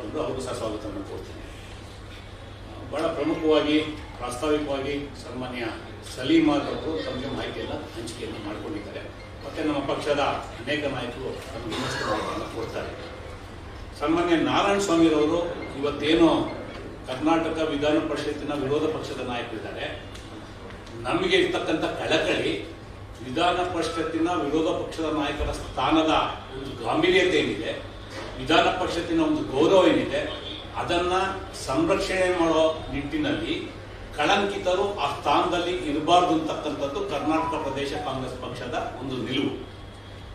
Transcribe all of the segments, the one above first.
ಬಂದಿದ್ದಾರೆ ಅವರು ಸಹ ಸ್ವಾಗತವನ್ನು ಕೊಡ್ತೀನಿ ಬಹಳ ಪ್ರಮುಖವಾಗಿ, ಪ್ರಾಸ್ತಾವಿಕವಾಗಿ ಸನ್ಮಾನ್ಯ ಸಲೀಮಾರ್ ಅವರು ತಮಗೆ ಮಾಹಿತಿಯನ್ನು, ಹಂಚಿಕೆಯನ್ನು ಮಾಡಿಕೊಂಡಿದ್ದಾರೆ. ಮತ್ತೆ ನಮ್ಮ ಪಕ್ಷದ ಅನೇಕ ನಾಯಕರು ಇನ್ನಷ್ಟು ಕೊಡ್ತಾರೆ. ಸನ್ಮಾನ್ಯ ನಾರಾಯಣ ಸ್ವಾಮಿರವರು ಇವತ್ತೇನು ಕರ್ನಾಟಕ ವಿಧಾನ ಪರಿಷತ್ತಿನ ವಿರೋಧ ಪಕ್ಷದ ನಾಯಕರಿದ್ದಾರೆ. ನಮಗೆ ಇರ್ತಕ್ಕಂಥ ಕಳಕಳಿ ವಿಧಾನ ಪರಿಷತ್ತಿನ ವಿರೋಧ ಪಕ್ಷದ ನಾಯಕರ ಸ್ಥಾನದ ಒಂದು ಗಾಂಭೀರ್ಯತೆ ಏನಿದೆ ವಿಧಾನ ಪರಿಷತ್ತಿನ ಒಂದು ಗೌರವ ಏನಿದೆ, ಅದನ್ನ ಸಂರಕ್ಷಣೆ ಮಾಡೋ ನಿಟ್ಟಿನಲ್ಲಿ ಕಳಂಕಿತರು ಆ ಸ್ಥಾನದಲ್ಲಿ ಇರಬಾರ್ದು ಅಂತಕ್ಕಂಥದ್ದು ಕರ್ನಾಟಕ ಪ್ರದೇಶ ಕಾಂಗ್ರೆಸ್ ಪಕ್ಷದ ಒಂದು ನಿಲುವು.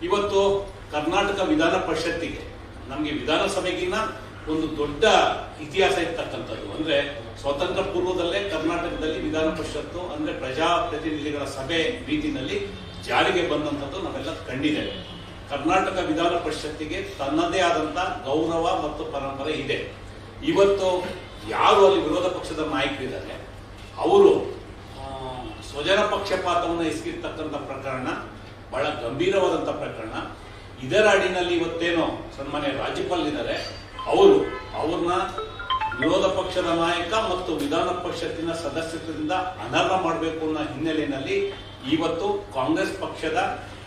ಇವತ್ತು ಕರ್ನಾಟಕ ವಿಧಾನ ಪರಿಷತ್ತಿಗೆ, ನಮಗೆ ವಿಧಾನಸಭೆಗಿನ ಒಂದು ದೊಡ್ಡ ಇತಿಹಾಸ ಇರ್ತಕ್ಕಂಥದ್ದು. ಅಂದ್ರೆ ಸ್ವತಂತ್ರ ಪೂರ್ವದಲ್ಲೇ ಕರ್ನಾಟಕದಲ್ಲಿ ವಿಧಾನ ಪರಿಷತ್ತು ಅಂದ್ರೆ ಪ್ರಜಾಪ್ರತಿನಿಧಿಗಳ ಸಭೆ ರೀತಿಯಲ್ಲಿ ಜಾರಿಗೆ ಬಂದಂಥದ್ದು ನಾವೆಲ್ಲ ಕಂಡಿದ್ದೇವೆ. ಕರ್ನಾಟಕ ವಿಧಾನ ಪರಿಷತ್ತಿಗೆ ತನ್ನದೇ ಆದಂಥ ಗೌರವ ಮತ್ತು ಪರಂಪರೆ ಇದೆ. ಇವತ್ತು ಯಾರು ಅಲ್ಲಿ ವಿರೋಧ ಪಕ್ಷದ ನಾಯಕರಿದ್ದಾರೆ? ಅವರು ಸ್ವಜನ ಪಕ್ಷಪಾತವನ್ನು ಎಸಗಿರ್ತಕ್ಕಂಥ ಪ್ರಕರಣ, ಬಹಳ ಗಂಭೀರವಾದಂಥ ಪ್ರಕರಣ. ಇದರ ಅಡಿನಲ್ಲಿ ಇವತ್ತೇನೋ ಸನ್ಮಾನ್ಯ ರಾಜ್ಯಪಾಲರಿದ್ದಾರೆ ಅವರು, ಅವ್ರನ್ನ ವಿರೋಧ ಪಕ್ಷದ ನಾಯಕ ಮತ್ತು ವಿಧಾನ ಪರಿಷತ್ತಿನ ಸದಸ್ಯತ್ವದಿಂದ ಅನರ್ಹ ಮಾಡಬೇಕು ಅನ್ನೋ ಹಿನ್ನೆಲೆಯಲ್ಲಿ ಇವತ್ತು ಕಾಂಗ್ರೆಸ್ ಪಕ್ಷದ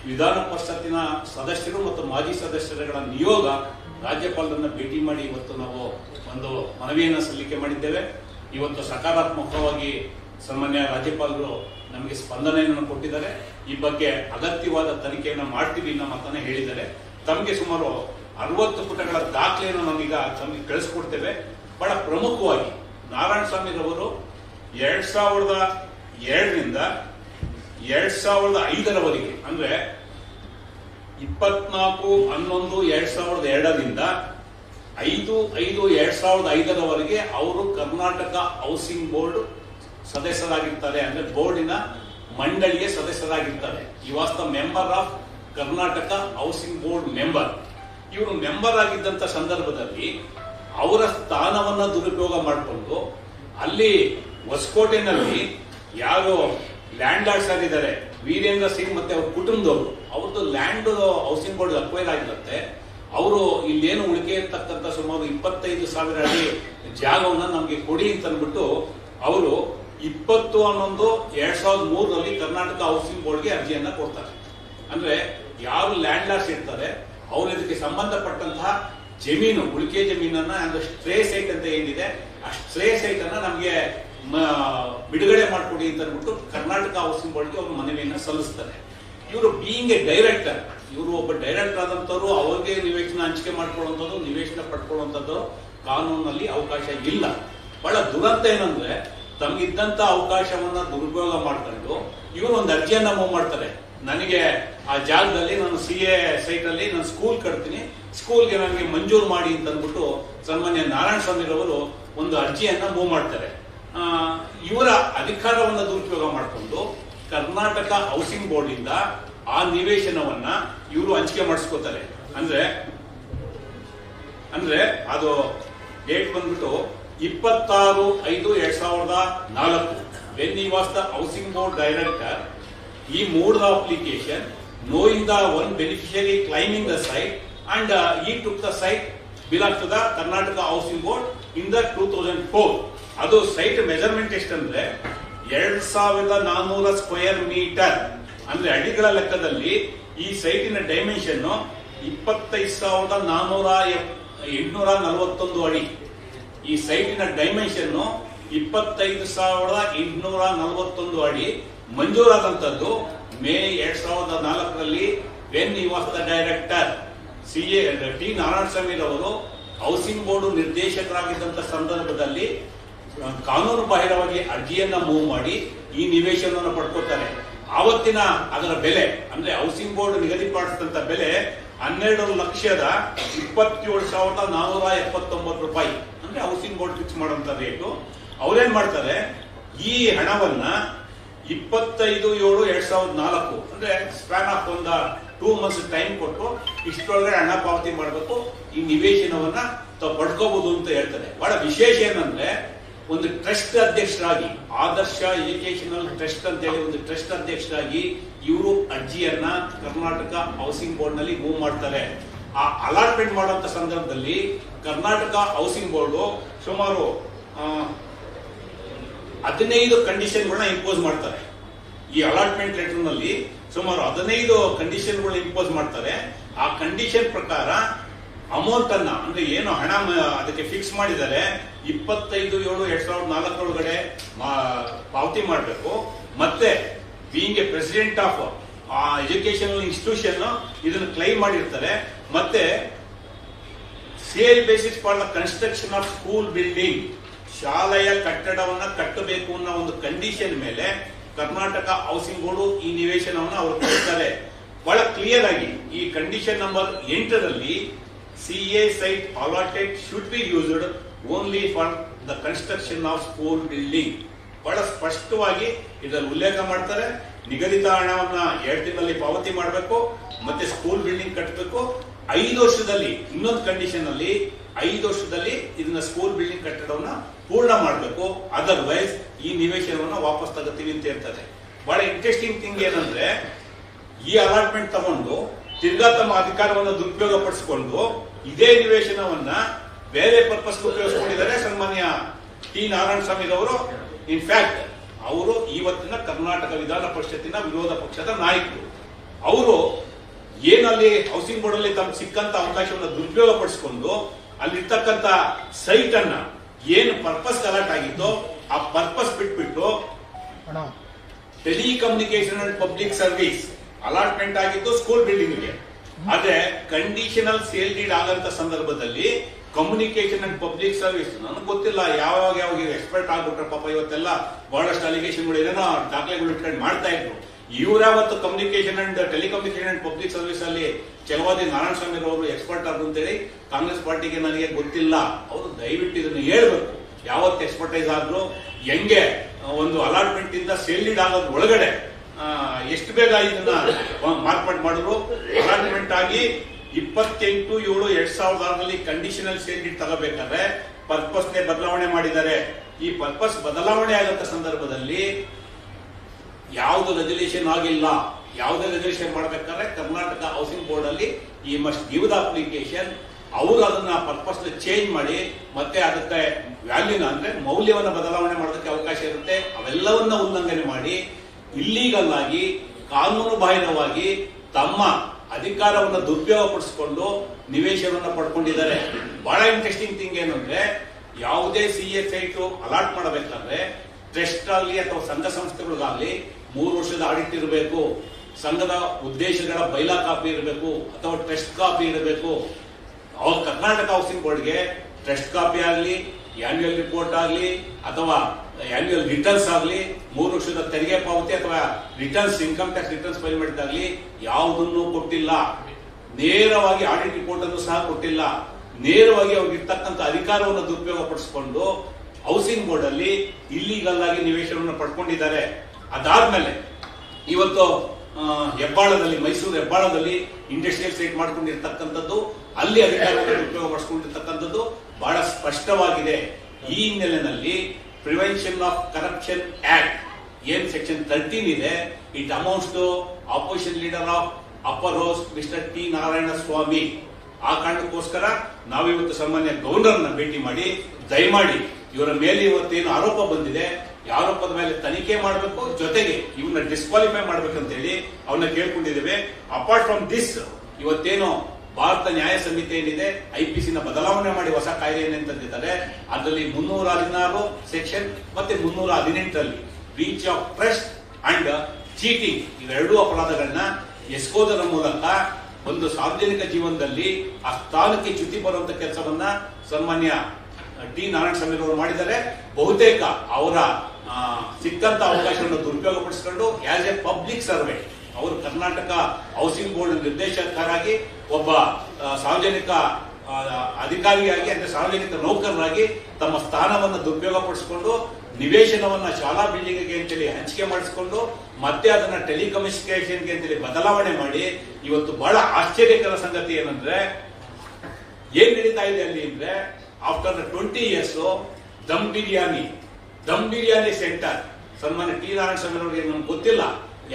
ವಿಧಾನ ಪರಿಷತ್ತಿನ ಸದಸ್ಯರು ಮತ್ತು ಮಾಜಿ ಸದಸ್ಯರುಗಳ ನಿಯೋಗ ರಾಜ್ಯಪಾಲರನ್ನ ಭೇಟಿ ಮಾಡಿ ಇವತ್ತು ನಾವು ಒಂದು ಮನವಿಯನ್ನು ಸಲ್ಲಿಕೆ ಮಾಡಿದ್ದೇವೆ. ಇವತ್ತು ಸಕಾರಾತ್ಮಕವಾಗಿ ಸನ್ಮಾನ್ಯ ರಾಜ್ಯಪಾಲರು ನಮಗೆ ಸ್ಪಂದನೆಯನ್ನು ಕೊಟ್ಟಿದ್ದಾರೆ. ಈ ಬಗ್ಗೆ ಅಗತ್ಯವಾದ ತನಿಖೆಯನ್ನು ಮಾಡ್ತೀವಿ ಅನ್ನೋ ಮಾತನ್ನ ಹೇಳಿದ್ದಾರೆ. ತಮಗೆ ಸುಮಾರು ಅರವತ್ತು ಪುಟಗಳ ದಾಖಲೆಯನ್ನು ನಾವೀಗ ತಮಗೆ ಕಳಿಸ್ಕೊಡ್ತೇವೆ. ಬಹಳ ಪ್ರಮುಖವಾಗಿ ನಾರಾಯಣ ಸ್ವಾಮಿರವರು ಎರಡ್ ಸಾವಿರದ ಎರಡರಿಂದ ಎರಡ್ ಸಾವಿರದ ಐದರವರೆಗೆ, ಅಂದ್ರೆ ಇಪ್ಪತ್ನಾಲ್ಕು, ಹನ್ನೊಂದು, ಎರಡ್ ಸಾವಿರದ ಎರಡರಿಂದ ಐದು ಐದು, ಎರಡ್ ಸಾವಿರದ ಐದರವರೆಗೆ ಅವರು ಕರ್ನಾಟಕ ಹೌಸಿಂಗ್ ಬೋರ್ಡ್ ಸದಸ್ಯರಾಗಿರ್ತಾರೆ. ಅಂದ್ರೆ ಬೋರ್ಡಿನ ಮಂಡಳಿಯ ಸದಸ್ಯರಾಗಿರ್ತಾರೆ. He was the member of Karnataka housing board member. ಇವರು ಮೆಂಬರ್ ಆಗಿದ್ದಂತ ಸಂದರ್ಭದಲ್ಲಿ ಅವರ ಸ್ಥಾನವನ್ನ ದುರುಪಯೋಗ ಮಾಡಿಕೊಂಡು ಅಲ್ಲಿ ಹೊಸಕೋಟೆನಲ್ಲಿ ಯಾರು ಲ್ಯಾಂಡ್ ಲಾರ್ಡ್ಸ್ ಆಗಿದ್ದಾರೆ. ವೀರೇಂದ್ರ ಸಿಂಗ್ ಮತ್ತೆ ಅವ್ರ ಕುಟುಂಬದವರು ಅವ್ರದ್ದು ಲ್ಯಾಂಡ್ ಹೌಸಿಂಗ್ ಬೋರ್ಡ್ ಅಕ್ವೈರ್ ಆಗಿರುತ್ತೆ. ಅವರು ಇಲ್ಲೇನು ಉಳಿಕೆ ಇರ್ತಕ್ಕಂಥ ಸುಮಾರು ಇಪ್ಪತ್ತೈದು ಸಾವಿರ ಅಡಿ ಜಾಗವನ್ನು ನಮಗೆ ಕೊಡಿ ಅಂತ ಅಂದ್ಬಿಟ್ಟು ಅವರು ಇಪ್ಪತ್ತು ಹನ್ನೊಂದು ಎರಡ್ ಸಾವಿರದ ಮೂರರಲ್ಲಿ ಕರ್ನಾಟಕ ಹೌಸಿಂಗ್ ಬೋರ್ಡ್ಗೆ ಅರ್ಜಿಯನ್ನ ಕೊಡ್ತಾರೆ. ಅಂದ್ರೆ ಯಾರು ಲ್ಯಾಂಡ್ ಲಾರ್ಸ್ ಇರ್ತಾರೆ, ಅವರು ಇದಕ್ಕೆ ಸಂಬಂಧಪಟ್ಟಂತಹ ಜಮೀನು, ಉಳಿಕೆ ಜಮೀನನ್ನ ಅಂದ್ರೆ ಸ್ಟ್ರೇ ಸೈಟ್ ಅಂತ ಏನಿದೆ, ಆ ಸ್ಟ್ರೇ ಸೈಟ್ ಅನ್ನ ನಮಗೆ ಬಿಡುಗಡೆ ಮಾಡಿಕೊಡಿ ಅಂತ ಅಂದ್ಬಿಟ್ಟು ಕರ್ನಾಟಕ ಹೌಸಿಂಗ್ ಬೋರ್ಡ್ಗೆ ಅವರು ಮನವಿಯನ್ನು ಸಲ್ಲಿಸ್ತಾರೆ. ಇವರು ಬೀಯಿಂಗ್ ಎ ಡೈರೆಕ್ಟರ್ ಇವರು ಒಬ್ಬ ಡೈರೆಕ್ಟರ್ ಆದಂತವ್ರು ಅವರಿಗೆ ನಿವೇಶನ ಹಂಚಿಕೆ ಮಾಡ್ಕೊಳ್ಳುವಂಥದ್ದು, ನಿವೇಶನ ಪಡ್ಕೊಳ್ಳುವಂಥದ್ದು ಕಾನೂನಲ್ಲಿ ಅವಕಾಶ ಇಲ್ಲ. ಬಹಳ ದುರಂತ ಏನಂದ್ರೆ ತಮಗಿದ್ದಂತ ಅವಕಾಶವನ್ನ ದುರುಪಯೋಗ ಮಾಡ್ಕೊಂಡು ಇವರು ಒಂದು ಅರ್ಜಿಯನ್ನ ಮೂವ್ ಮಾಡ್ತಾರೆ. ನನಗೆ ಆ ಜಾಗದಲ್ಲಿ ನಾನು ಸಿ ಎ ಸೈಟ್ ಅಲ್ಲಿ ನಾನು ಸ್ಕೂಲ್ ಕಟ್ತೀನಿ ಸ್ಕೂಲ್ಗೆ ನನಗೆ ಮಂಜೂರು ಮಾಡಿ ಅಂತ ಅಂದ್ಬಿಟ್ಟು ಸನ್ಮಾನ್ಯ ನಾರಾಯಣ ಸ್ವಾಮಿರವರು ಒಂದು ಅರ್ಜಿಯನ್ನ ಮೂವ್ ಮಾಡ್ತಾರೆ. ಇವರ ಅಧಿಕಾರವನ್ನು ದುರುಪಯೋಗ ಮಾಡಿಕೊಂಡು ಕರ್ನಾಟಕ ಹೌಸಿಂಗ್ ಬೋರ್ಡ್ ಇಂದ ಆ ನಿವೇಶನವನ್ನ ಇವರು ಹಂಚಿಕೆ ಮಾಡಿಸ್ಕೋತಾರೆ. ಅಂದ್ರೆ ಅಂದ್ರೆ ಅದು ಡೇಟ್ ಬಂದ್ಬಿಟ್ಟು ಇಪ್ಪತ್ತಾರು ಐದು ಎರಡ್ ಸಾವಿರದ ನಾಲ್ಕು. When he was the housing board director he moved the application in the one beneficiary claiming the site and he took the site to the Karnataka housing board in the two thousand four ಅದು site measurement ಎಷ್ಟಂದ್ರೆ ಎರಡ್ ಸಾವಿರದ ನಾನ್ನೂರ square metre ಅಂದ್ರೆ ಅಡಿಗಳ ಲೆಕ್ಕದಲ್ಲಿ ಈ ಸೈಟಿನ dimension ಇಪ್ಪತ್ತೈದು ಸಾವಿರದ ನಾನ್ನೂರ ಎಂಟುನೂರ ನಲವತ್ತೊಂದು ಅಡಿ. ಈ ಸೈಟಿನ ಡೈಮೆನ್ಷನ್ ಇಪ್ಪತ್ತೈದು ಸಾವಿರದ ಎಂಟುನೂರ ನಲವತ್ತೊಂದು ಅಡಿ. ಮಂಜೂರಾದಂಥದ್ದು ಮೇ ಎರಡ್ ಸಾವಿರದ ನಾಲ್ಕರಲ್ಲಿ when he director C A T Narayanaswamy ಅವರು ಹೌಸಿಂಗ್ ಬೋರ್ಡ್ ನಿರ್ದೇಶಕರಾಗಿದ್ದಂತ ಸಂದರ್ಭದಲ್ಲಿ ಕಾನೂನು ಬಾಹಿರವಾಗಿ ಅರ್ಜಿಯನ್ನ ಮೂವ್ ಮಾಡಿ ಈ ನಿವೇಶನವನ್ನು ಪಡ್ಕೋತಾರೆ ಆವತ್ತಿನ ಅದರ ಬೆಲೆ, ಅಂದ್ರೆ ಹೌಸಿಂಗ್ ಬೋರ್ಡ್ ನಿಗದಿಪಡಿಸಿದಂತ ಬೆಲೆ ಹನ್ನೆರಡು ಲಕ್ಷದ ಇಪ್ಪತ್ತೇಳು ಸಾವಿರದ ನಾನೂರ ಎಪ್ಪತ್ತೊಂಬತ್ತು ರೂಪಾಯಿ. ಅಂದ್ರೆ ಹೌಸಿಂಗ್ ಬೋರ್ಡ್ ಫಿಕ್ಸ್ ಮಾಡುವಂತ ರೇಟು. ಅವ್ರೇನ್ ಮಾಡ್ತಾರೆ? ಈ ಹಣವನ್ನ ಇಪ್ಪತ್ತೈದು ಏಳು ಎರಡ್ ಸಾವಿರದ ನಾಲ್ಕು, ಅಂದ್ರೆ ಸ್ಪ್ಯಾನ್ ಆಫ್ ಒಂದ ಟೂ ಮಂತ್ಸ್ ಟೈಮ್ ಕೊಟ್ಟು ಇಷ್ಟರೊಳಗಡೆ ಹಣ ಪಾವತಿ ಮಾಡಬೇಕು. ಈ ನಿವೇಶನವನ್ನ ತಾವು ಪಡ್ಕೋಬಹುದು ಅಂತ ಹೇಳ್ತಾರೆ. ಬಹಳ ವಿಶೇಷ ಏನಂದ್ರೆ ಒಂದು ಟ್ರಸ್ಟ್ ಅಧ್ಯಕ್ಷರಾಗಿ, ಆದರ್ಶ ಎಜುಕೇಶನಲ್ ಟ್ರಸ್ಟ್ ಅಂತ ಹೇಳಿ ಒಂದು ಟ್ರಸ್ಟ್ ಅಧ್ಯಕ್ಷರಾಗಿ ಇವರು ಅರ್ಜಿಯನ್ನ ಕರ್ನಾಟಕ ಹೌಸಿಂಗ್ ಬೋರ್ಡ್ನಲ್ಲಿ ಮೂವ್ ಮಾಡ್ತಾರೆ. ಆ ಅಲಾಟ್ಮೆಂಟ್ ಮಾಡುವಂತ ಸಂದರ್ಭದಲ್ಲಿ ಕರ್ನಾಟಕ ಹೌಸಿಂಗ್ ಬೋರ್ಡ್ ಸುಮಾರು ಹದಿನೈದು ಕಂಡೀಷನ್ಗಳನ್ನ ಇಂಪೋಸ್ ಮಾಡ್ತಾರೆ. ಈ ಅಲಾಟ್ಮೆಂಟ್ ಲೆಟರ್ನಲ್ಲಿ ಸುಮಾರು ಹದಿನೈದು ಕಂಡೀಷನ್ಗಳನ್ನ ಇಂಪೋಸ್ ಮಾಡ್ತಾರೆ. ಆ ಕಂಡೀಷನ್ ಪ್ರಕಾರ ಅಮೌಂಟ್ ಅನ್ನ ಅಂದ್ರೆ ಏನು ಹಣ ಅದಕ್ಕೆ ಫಿಕ್ಸ್ ಮಾಡಿದ್ದಾರೆ ಇಪ್ಪತ್ತೈದು, ಏಳು, ಎರಡ್ ಸಾವಿರದ ನಾಲ್ಕರೊಳಗಡೆ ಪಾವತಿ ಮಾಡಬೇಕು. ಮತ್ತೆ ಬೀಯಿಂಗ್ ಎ ಪ್ರೆಸಿಡೆಂಟ್ ಆಫ್ ಆ ಎಜುಕೇಶನಲ್ ಇನ್ಸ್ಟಿಟ್ಯೂಷನ್ ಇದನ್ನು ಕ್ಲೈಮ್ ಮಾಡಿರ್ತಾರೆ. ಮತ್ತೆ sale basis for the construction of school building ಶಾಲೆಯ ಕಟ್ಟಡವನ್ನ ಕಟ್ಟಬೇಕು ಅನ್ನೋ ಒಂದು ಕಂಡೀಷನ್ ಮೇಲೆ ಕರ್ನಾಟಕ ಹೌಸಿಂಗ್ ಬೋರ್ಡ್ ಈ ನಿವೇಶನವನ್ನು ಅವರು ಕೊಡ್ತಾರೆ. ಬಹಳ ಕ್ಲಿಯರ್ ಆಗಿ ಈ ಕಂಡೀಷನ್ ನಂಬರ್ ಎಂಟರಲ್ಲಿ C A site should be used only for the construction of school building ಬಹಳ ಸ್ಪಷ್ಟವಾಗಿ ಇದರಲ್ಲಿ ಉಲ್ಲೇಖ ಮಾಡ್ತಾರೆ. ನಿಗದಿತ ಹಣವನ್ನ ಎರಡು ತಿಂಗಳಲ್ಲಿ ಪಾವತಿ ಮಾಡಬೇಕು, ಮತ್ತೆ ಸ್ಕೂಲ್ ಬಿಲ್ಡಿಂಗ್ ಕಟ್ಟಬೇಕು ಐದು ವರ್ಷದಲ್ಲಿ, ಇನ್ನೊಂದು ಕಂಡೀಷನ್ ಅಲ್ಲಿ ಐದು ವರ್ಷದಲ್ಲಿ ಇದನ್ನ ಸ್ಕೂಲ್ ಬಿಲ್ಡಿಂಗ್ ಕಟ್ಟಡವನ್ನ ಪೂರ್ಣ ಮಾಡಬೇಕು. ಅದರ್ವೈಸ್ ಈ ನಿವೇಶನವನ್ನ ವಾಪಸ್ ತಗೋತೀವಿ ಅಂತ ಇರ್ತದೆ ಬಹಳ ಇಂಟ್ರೆಸ್ಟಿಂಗ್ ಥಿಂಗ್ ಏನಂದ್ರೆ, ಈ ಅಲಾಟ್ಮೆಂಟ್ ತಗೊಂಡು ತಿರ್ಗಾ ತಮ್ಮ ಅಧಿಕಾರವನ್ನು ದುರುಪಯೋಗ ಪಡಿಸಿಕೊಂಡು ಇದೇ ನಿವೇಶನವನ್ನ ಬೇರೆ ಪರ್ಪಸ್ ಉಪಯೋಗಿಸ್ಕೊಂಡಿದ್ದಾರೆ ಸನ್ಮಾನ್ಯ ಟಿ. ನಾರಾಯಣ ಸ್ವಾಮಿರವರು ಇನ್ಫ್ಯಾಕ್ಟ್ ಅವರು ಇವತ್ತಿನ ಕರ್ನಾಟಕ ವಿಧಾನ ಪರಿಷತ್ತಿನ ವಿರೋಧ ಪಕ್ಷದ ನಾಯಕರು. ಅವರು ಏನಲ್ಲಿ ಹೌಸಿಂಗ್ ಬೋರ್ಡ್ ಅಲ್ಲಿ ತಮ್ಗೆ ಸಿಕ್ಕಂತ ಅವಕಾಶವನ್ನು ದುರುಪಯೋಗ ಪಡಿಸಿಕೊಂಡು ಅಲ್ಲಿರ್ತಕ್ಕಂಥ ಸೈಟ್ ಅನ್ನ ಏನು ಪರ್ಪಸ್ ಕಲೆಕ್ಟ್ ಆಗಿತ್ತೋ ಆ ಪರ್ಪಸ್ ಬಿಟ್ಬಿಟ್ಟು telecommunication and public service allotment ಆಗಿತ್ತು ಸ್ಕೂಲ್ ಬಿಲ್ಡಿಂಗ್ಗೆ. ಆದ್ರೆ ಕಂಡೀಷನಲ್ ಸೇಲ್ ಡೀಡ್ ಆಗಂತ ಸಂದರ್ಭದಲ್ಲಿ ಕಮ್ಯುನಿಕೇಶನ್ ಅಂಡ್ ಪಬ್ಲಿಕ್ ಸರ್ವಿಸ್ ನನಗೆ ಗೊತ್ತಿಲ್ಲ, ಯಾವಾಗ ಯಾವಾಗ ಎಕ್ಸ್ಪರ್ಟ್ ಆಗ್ಬಿಟ್ರೆ ಪಾಪ, ಇವತ್ತೆಲ್ಲ ಬಹಳಷ್ಟು ಅಲಿಗೇಷನ್ಗಳು ಏನೇನೋ ದಾಖಲೆಗಳು ಇಟ್ಕೊಂಡು ಮಾಡ್ತಾ ಇದ್ರು. ಇವರಾವತ್ತು communication and telecommunication and public service ಅಲ್ಲಿ ಕೆಲವಾದಿ ನಾರಾಯಣ ಸ್ವಾಮಿ ಅವರು ಎಕ್ಸ್ಪರ್ಟ್ ಆದ್ರು ಅಂತೇಳಿ ಕಾಂಗ್ರೆಸ್ ಪಾರ್ಟಿಗೆ ನನಗೆ ಗೊತ್ತಿಲ್ಲ. ಅವರು ದಯವಿಟ್ಟು ಇದನ್ನು ಹೇಳ್ಬೇಕು. ಯಾವತ್ತು ಎಕ್ಸ್ಪರ್ಟೈಸ್ ಆದ್ರು, ಹೆಂಗೆ, ಒಂದು ಅಲಾಟ್ಮೆಂಟ್ ಇಂದ ಸೇಲ್ಡ್ ಆಗೋದ್ ಒಳಗಡೆ ಎಷ್ಟು ಬೇಗ ಇದನ್ನ ಮಾರ್ಪಾಟ್ ಮಾಡಿದ್ರು? ಅಲಾಟ್ಮೆಂಟ್ ಆಗಿ ಇಪ್ಪತ್ತೆಂಟು ಏಳು ಎರಡ್ ಸಾವಿರದ ಆರಲ್ಲಿ ಕಂಡೀಷನಲ್ ಸೇರ್ಗಿಟ್ ತಗೋಬೇಕಾದ್ರೆ ಪರ್ಪಸ್ ನೇ ಬದಲಾವಣೆ ಮಾಡಿದ್ದಾರೆ. ಈ ಪರ್ಪಸ್ ಬದಲಾವಣೆ ಆಗಂತ ಸಂದರ್ಭದಲ್ಲಿ ಯಾವುದು ರೆಜಲ್ಯೂಷನ್ ಆಗಿಲ್ಲ. ಯಾವುದೇ ರೆಜಲ್ಯೂಷನ್ ಮಾಡಬೇಕಾದ್ರೆ ಕರ್ನಾಟಕ ಹೌಸಿಂಗ್ ಬೋರ್ಡ್ ಅಲ್ಲಿ ಈ ಮಸ್ಟ್ ಗಿವ್ ದ ಅಪ್ಲಿಕೇಶನ್ ಅವರು ಅದನ್ನ ಪರ್ಪಸ್ ಚೇಂಜ್ ಮಾಡಿ ಮತ್ತೆ ಅದಕ್ಕೆ ವ್ಯಾಲ್ಯೂನ ಅಂದ್ರೆ ಮೌಲ್ಯವನ್ನ ಬದಲಾವಣೆ ಮಾಡೋದಕ್ಕೆ ಅವಕಾಶ ಇರುತ್ತೆ. ಅವೆಲ್ಲವನ್ನ ಉಲ್ಲಂಘನೆ ಮಾಡಿ ಇಲ್ಲೀಗಲ್ ಆಗಿ, ಕಾನೂನು ಬಾಹಿರವಾಗಿ ತಮ್ಮ ಅಧಿಕಾರವನ್ನು ದುರುಪಯೋಗಪಡಿಸಿಕೊಂಡು ನಿವೇಶನವನ್ನು ಪಡ್ಕೊಂಡಿದ್ದಾರೆ. ಬಹಳ ಇಂಟ್ರೆಸ್ಟಿಂಗ್ ಥಿಂಗ್ ಏನು ಅಂದ್ರೆ, ಯಾವುದೇ ಸಿ ಎಸ್ ಸೈಟ್ ಅಲಾಟ್ ಮಾಡಬೇಕಾದ್ರೆ ಟ್ರಸ್ಟ್ ಆಗಲಿ ಅಥವಾ ಸಂಘ ಸಂಸ್ಥೆಗಳಿಗಾಗಲಿ ಮೂರು ವರ್ಷದ ಆಡಿಟ್ ಇರಬೇಕು. ಸಂಘದ ಉದ್ದೇಶಗಳ ಬೈಲಾ ಕಾಪಿ ಇರಬೇಕು, ಅಥವಾ ಟ್ರಸ್ಟ್ ಕಾಪಿ ಇರಬೇಕು. ಅವ್ರ ಕರ್ನಾಟಕ ಹೌಸಿಂಗ್ ಬೋರ್ಡ್ಗೆ ಟ್ರಸ್ಟ್ ಕಾಪಿ ಆಗಲಿ ಆನ್ಯುಯಲ್ ರಿಪೋರ್ಟ್ ಆಗಲಿ, ಅಥವಾ ಆನ್ಯುವಲ್ ರಿಟರ್ನ್ಸ್ ಆಗಲಿ, ಮೂರು ವರ್ಷದ ತೆರಿಗೆ ಪಾವತಿ ಅಥವಾ returns income tax returns file ಮಾಡಿದಾಗಲಿ ಯಾವುದನ್ನು ಕೊಟ್ಟಿಲ್ಲ. ನೇರವಾಗಿ ಆಡಿಟ್ ರಿಪೋರ್ಟ್ ಅನ್ನು ಸಹ ಕೊಟ್ಟಿಲ್ಲ. ನೇರವಾಗಿ ಅವ್ರಿಗೆ ಇರ್ತಕ್ಕಂತ ಅಧಿಕಾರವನ್ನು ದುರುಪಯೋಗ ಪಡಿಸಿಕೊಂಡು ಹೌಸಿಂಗ್ ಬೋರ್ಡ್ ಅಲ್ಲಿ ಇಲ್ಲಿಗಲ್ ಆಗಿ ನಿವೇಶನವನ್ನು ಪಡ್ಕೊಂಡಿದ್ದಾರೆ. ಅದಾದ್ಮೇಲೆ ಇವತ್ತು ಹೆಬ್ಬಾಳದಲ್ಲಿ, ಮೈಸೂರು ಹೆಬ್ಬಾಳದಲ್ಲಿ ಇಂಡಸ್ಟ್ರಿಯಲ್ ಸೈಟ್ ಮಾಡ್ಕೊಂಡಿರ್ತಕ್ಕಂಥದ್ದು, ಅಲ್ಲಿ ಅಧಿಕಾರವನ್ನು ಉಪಯೋಗ ಪಡಿಸ್ಕೊಂಡಿರ್ತಕ್ಕಂಥದ್ದು ಬಹಳ ಸ್ಪಷ್ಟವಾಗಿದೆ. ಈ ಹಿನ್ನೆಲೆಯಲ್ಲಿ ಪ್ರಿವೆನ್ಷನ್ ಆಫ್ ಕರಪ್ಷನ್ ಆಕ್ಟ್ ಏನ್ ಸೆಕ್ಷನ್ ತರ್ಟೀನ್ ಇದೆ it amounts to opposition leader of upper house mister T Narayana Swamy ಆ ಕಾರಣಕ್ಕೋಸ್ಕರ ನಾವಿವತ್ತು ಸಾಮಾನ್ಯ ಗೌರ್ನರ್ನ ಭೇಟಿ ಮಾಡಿ, ದಯಮಾಡಿ ಇವರ ಮೇಲೆ ಇವತ್ತೇನು ಆರೋಪ ಬಂದಿದೆ ಆರೋಪದ ಮೇಲೆ ತನಿಖೆ ಮಾಡಬೇಕು, ಜೊತೆಗೆ ಇವನ್ನ ಡಿಸ್ಕ್ವಾಲಿಫೈ ಮಾಡ್ಬೇಕಂತ ಹೇಳಿ ಅವನ್ನ ಕೇಳ್ಕೊಂಡಿದ್ದೇವೆ. ಅಪಾರ್ಟ್ ಫ್ರಮ್ ದಿಸ್ ಇವತ್ತೇನು ಭಾರತ ನ್ಯಾಯ ಸಮಿತಿ ಏನಿದೆ ಐಪಿಸಿನ ಬದಲಾವಣೆ ಮಾಡಿ ಹೊಸ ಕಾಯ್ದೆಯನ್ನು ತಂದಿದ್ದಾರೆ. ಅದರಲ್ಲಿ ಮುನ್ನೂರ ಹದಿನಾರು ಸೆಕ್ಷನ್ ಮತ್ತೆ ಮುನ್ನೂರ ಹದಿನೆಂಟರಲ್ಲಿ breach of press and cheating ಇವೆರಡೂ ಅಪರಾಧಗಳನ್ನ ಎಸ್ಕೋದರ ಮೂಲಕ ಒಂದು ಸಾರ್ವಜನಿಕ ಜೀವನದಲ್ಲಿ ಆ ಸ್ಥಾನಕ್ಕೆ ಚ್ಯುತಿ ಬರುವಂತ ಕೆಲಸವನ್ನ ಸನ್ಮಾನ್ಯ ಟಿ ನಾರಾಯಣ ಸ್ವಾಮಿ ಅವರು ಮಾಡಿದ್ದಾರೆ. ಬಹುತೇಕ ಅವರ ಸಿಕ್ಕಂತ ಅವಕಾಶವನ್ನು ದುರುಪಯೋಗಪಡಿಸಿಕೊಂಡು ಆಸ್ ಎ ಪಬ್ಲಿಕ್ ಸರ್ವೆ ಅವರು ಕರ್ನಾಟಕ ಹೌಸಿಂಗ್ ಬೋರ್ಡ್ ನಿರ್ದೇಶಕರಾಗಿ ಒಬ್ಬ ಸಾರ್ವಜನಿಕ ಅಧಿಕಾರಿಯಾಗಿ ಅಂದ್ರೆ ಸಾರ್ವಜನಿಕ ನೌಕರರಾಗಿ ತಮ್ಮ ಸ್ಥಾನವನ್ನು ದುರುಪಯೋಗ ಪಡಿಸಿಕೊಂಡು ನಿವೇಶನವನ್ನ ಶಾಲಾ ಬಿಲ್ಡಿಂಗ್ಗೆ ಅಂತೇಳಿ ಹಂಚಿಕೆ ಮಾಡಿಸಿಕೊಂಡು ಮತ್ತೆ ಅದನ್ನ ಟೆಲಿಕಮ್ಯುನಿಕೇಶನ್ಗೆ ಅಂತೇಳಿ ಬದಲಾವಣೆ ಮಾಡಿ ಇವತ್ತು ಬಹಳ ಆಶ್ಚರ್ಯಕರ ಸಂಗತಿ ಏನಂದ್ರೆ ಏನ್ ನಡೀತಾ ಇದೆ ಅಲ್ಲಿ ಅಂದ್ರೆ after twenty years dum biryani dum biryani centre ಸನ್ಮಾನ್ಯ ಟಿ ನಾರಾಯಣ ಸ್ವಾಮಿ ಅವರಿಗೆ ನಮ್ಗೆ ಗೊತ್ತಿಲ್ಲ.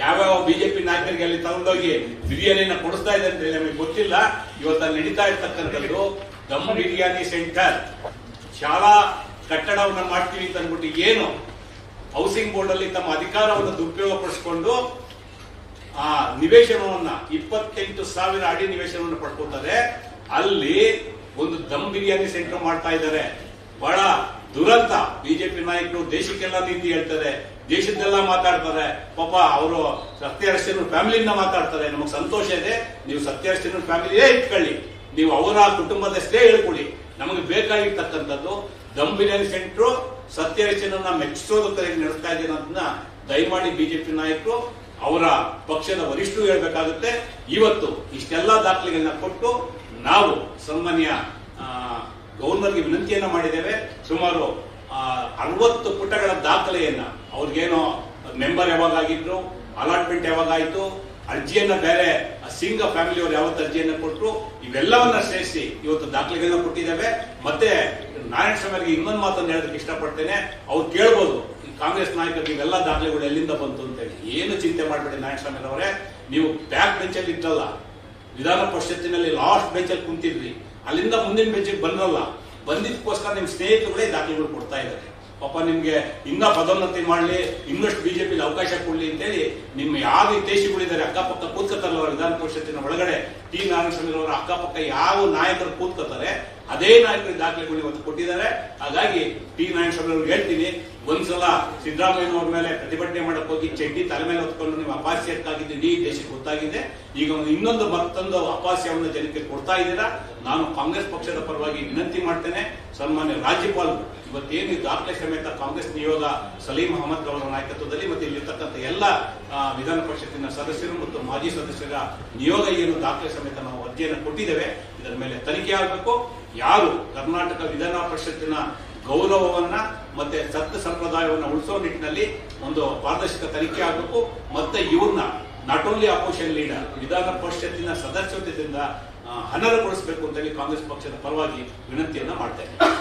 ಯಾವ್ಯಾವ ಬಿಜೆಪಿ ನಾಯಕರಿಗೆ ಅಲ್ಲಿ ತಗೊಂಡೋಗಿ ಬಿರಿಯಾನಿನ ಕೊಡಿಸ್ತಾ ಇದೆ ಅಂತ ನಮಗೆ ಗೊತ್ತಿಲ್ಲ. ಇವತ್ತು ನಡೀತಾ ಇರ್ತಕ್ಕಂಥದ್ದು ದಮ್ ಬಿರಿಯಾನಿ ಸೆಂಟರ್. ಶಾಲಾ ಕಟ್ಟಡವನ್ನ ಮಾಡ್ತೀವಿ ಅಂತ ಅಂದ್ಬಿಟ್ಟು ಏನು ಹೌಸಿಂಗ್ ಬೋರ್ಡ್ ಅಲ್ಲಿ ತಮ್ಮ ಅಧಿಕಾರವನ್ನು ದುರುಪಯೋಗಪಡಿಸಿಕೊಂಡು, ಆ ನಿವೇಶನವನ್ನ ಇಪ್ಪತ್ತೆಂಟು ಸಾವಿರ ಅಡಿ ನಿವೇಶನವನ್ನು ಪಡ್ಕೊತಾರೆ. ಅಲ್ಲಿ ಒಂದು ದಮ್ ಬಿರಿಯಾನಿ ಸೆಂಟರ್ ಮಾಡ್ತಾ ಇದ್ದಾರೆ. ಬಹಳ ದುರಂತ. ನಾಯಕರು ದೇಶಕ್ಕೆಲ್ಲ ನೀತಿ ಹೇಳ್ತಾರೆ, ದೇಶದ್ದೆಲ್ಲ ಮಾತಾಡ್ತಾರೆ. ಪಾಪ ಅವರು ಸತ್ಯಹರಿಶ್ಚಂದ್ರ ಫ್ಯಾಮಿಲಿಯಿಂದ ಮಾತಾಡ್ತಾರೆ. ನಮಗೆ ಸಂತೋಷ ಇದೆ. ನೀವು ಸತ್ಯಹರಿಶ್ಚಂದ್ರ ಫ್ಯಾಮಿಲಿಯೇ ಇಟ್ಕೊಳ್ಳಿ. ನೀವು ಅವರ ಕುಟುಂಬದಷ್ಟೇ ಹೇಳ್ಕೊಳ್ಳಿ ನಮಗೆ ಬೇಕಾಗಿರ್ತಕ್ಕಂಥದ್ದು ದಮ್ ಬಿರಿಯಾನಿ ಸೆಂಟ್ರು ಸತ್ಯಹರಿಶ್ಚಂದ್ರನ ಮೆಚ್ಚಿಸೋದಕ್ಕೆ ನಡೆಸ್ತಾ ಇದ್ದೀನಿ ಅದನ್ನ ದಯಮಾಡಿ ಬಿಜೆಪಿ ನಾಯಕರು, ಅವರ ಪಕ್ಷದ ವರಿಷ್ಠರು ಹೇಳ್ಬೇಕಾಗುತ್ತೆ. ಇವತ್ತು ಇಷ್ಟೆಲ್ಲ ದಾಖಲೆಗಳನ್ನ ಕೊಟ್ಟು ನಾವು ಸನ್ಮಾನ್ಯ ಗವರ್ನರ್ಗೆ ವಿನಂತಿಯನ್ನ ಮಾಡಿದ್ದೇವೆ. ಸುಮಾರು ಅರವತ್ತು ಪುಟಗಳ ದಾಖಲೆಯನ್ನ ಅವ್ರಿಗೇನೋ ಮೆಂಬರ್ ಯಾವಾಗ ಆಗಿದ್ರು ಅಲಾಟ್ಮೆಂಟ್ ಯಾವಾಗ ಆಯ್ತು ಅರ್ಜಿಯನ್ನ ಬೇರೆ ಸಿಂಗ ಫ್ಯಾಮಿಲಿ ಅವರು ಯಾವತ್ತು ಅರ್ಜಿಯನ್ನ ಕೊಟ್ಟರು ಇವೆಲ್ಲವನ್ನ ಸೇರಿಸಿ ಇವತ್ತು ದಾಖಲೆಗಳನ್ನ ಕೊಟ್ಟಿದ್ದಾವೆ. ಮತ್ತೆ ನಾರಾಯಣ ಅವರಿಗೆ ಇನ್ನೊಂದು ಮಾತನ್ನು ಹೇಳೋದಕ್ಕೆ ಇಷ್ಟಪಡ್ತೇನೆ. ಅವ್ರು ಕೇಳ್ಬೋದು ಕಾಂಗ್ರೆಸ್ ನಾಯಕರಿಗೆ ಇವೆಲ್ಲ ದಾಖಲೆಗಳು ಎಲ್ಲಿಂದ ಬಂತು ಅಂತ ಹೇಳಿ. ಏನು ಚಿಂತೆ ಮಾಡಬೇಡಿ ನಾರಾಯಣ ಸ್ವಾಮಿ ಅವರೇ ನೀವು ಬ್ಯಾಕ್ ಬೆಂಚಲ್ಲಿ ಇದ್ರಲ್ಲ, ವಿಧಾನ ಪರಿಷತ್ತಿನಲ್ಲಿ ಲಾಸ್ಟ್ ಬೆಂಚಲ್ಲಿ ಕುಂತಿದ್ರಿ ಅಲ್ಲಿಂದ ಮುಂದಿನ ಬೆಂಚಿಗೆ ಬಂದ್ರಲ್ಲ ಬಂದಿದ್ದಕ್ಕೋಸ್ಕರ ನಿಮ್ಮ ಸ್ನೇಹಿತರುಗಳೇ ದಾಖಲೆಗಳು ಕೊಡ್ತಾ ಇದ್ದಾರೆ. ಪಾಪ ನಿಮ್ಗೆ ಇನ್ನ ಪದೋನ್ನತಿ ಮಾಡಲಿ, ಇನ್ನಷ್ಟು ಬಿಜೆಪಿ ಅವಕಾಶ ಕೊಡ್ಲಿ ಅಂತೇಳಿ ನಿಮ್ಮ ಯಾವ ದೇಶಗಳಿದ್ದಾರೆ ಅಕ್ಕಪಕ್ಕ ಕೂತ್ಕೋತಾರಲ್ಲ ವಿಧಾನ ಪರಿಷತ್ತಿನ ಒಳಗಡೆ, ಟಿ ನಾರಾಯಣಸ್ವಾಮಿ ಅವರ ಅಕ್ಕಪಕ್ಕ ಯಾವ ನಾಯಕರು ಕೂತ್ಕೋತಾರೆ, ಅದೇ ನಾಯಕರು ದಾಖಲೆಗಳು ಇವತ್ತು ಕೊಟ್ಟಿದ್ದಾರೆ. ಹಾಗಾಗಿ ಟಿ ನಾರಾಯಣಸ್ವಾಮಿ ಅವ್ರಿಗೆ ಹೇಳ್ತೀನಿ, ಒಂದ್ಸಲ ಸಿದ್ದರಾಮಯ್ಯನವ್ರ ಮೇಲೆ ಪ್ರತಿಭಟನೆ ಮಾಡಕ್ ಹೋಗಿ ಚಡ್ಡಿ ತಲೆ ಮೇಲೆ ಹೊತ್ಕೊಂಡು ನೀವು ಅಪಾಸ್ಯಕ್ಕಾಗಿದ್ದು ಇಡೀ ದೇಶಕ್ಕೆ ಗೊತ್ತಾಗಿದೆ. ಈಗ ಒಂದು ಇನ್ನೊಂದು ಮತ್ತೊಂದು ಅಪಾಸ್ಯವನ್ನು ಜನಕ್ಕೆ ಕೊಡ್ತಾ ಇದ್ದೀರಾ, ನಾನು ಕಾಂಗ್ರೆಸ್ ಪಕ್ಷದ ಪರವಾಗಿ ವಿನಂತಿ ಮಾಡ್ತೇನೆ. ಸನ್ಮಾನ್ಯ ರಾಜ್ಯಪಾಲರು ಇವತ್ತೇನು ದಾಖಲೆ ಸಮೇತ ಕಾಂಗ್ರೆಸ್ ನಿಯೋಗ ಸಲೀಂ ಅಹಮದ್ ಅವರ ನಾಯಕತ್ವದಲ್ಲಿ ಮತ್ತೆ ಇಲ್ಲಿರ್ತಕ್ಕಂಥ ಎಲ್ಲ ವಿಧಾನ ಪರಿಷತ್ತಿನ ಸದಸ್ಯರು ಮತ್ತು ಮಾಜಿ ಸದಸ್ಯರ ನಿಯೋಗ ಏನು ದಾಖಲೆ ಸಮೇತ ನಾವು ಅರ್ಜಿಯನ್ನು ಕೊಟ್ಟಿದ್ದೇವೆ, ಇದರ ಮೇಲೆ ತನಿಖೆ ಆಗಬೇಕು. ಯಾರು ಕರ್ನಾಟಕ ವಿಧಾನ ಪರಿಷತ್ತಿನ ಗೌರವವನ್ನ ಮತ್ತೆ ಸತ್ಯ ಸಂಪ್ರದಾಯವನ್ನು ಉಳಿಸೋ ನಿಟ್ಟಿನಲ್ಲಿ ಒಂದು ಪಾರದರ್ಶಕ ತನಿಖೆ ಆಗಬೇಕು. ಮತ್ತೆ ಇವ್ರನ್ನ ನಾಟ್ ಓನ್ಲಿ ಅಪೋಸಿಷನ್ ಲೀಡರ್ ವಿಧಾನ ಪರಿಷತ್ತಿನ ಸದಸ್ಯತ್ವದಿಂದ ಆ, ಅಂತ ಹೇಳಿ ಕಾಂಗ್ರೆಸ್ ಪಕ್ಷದ ಪರವಾಗಿ ವಿನಂತಿಯನ್ನ ಮಾಡ್ತೇನೆ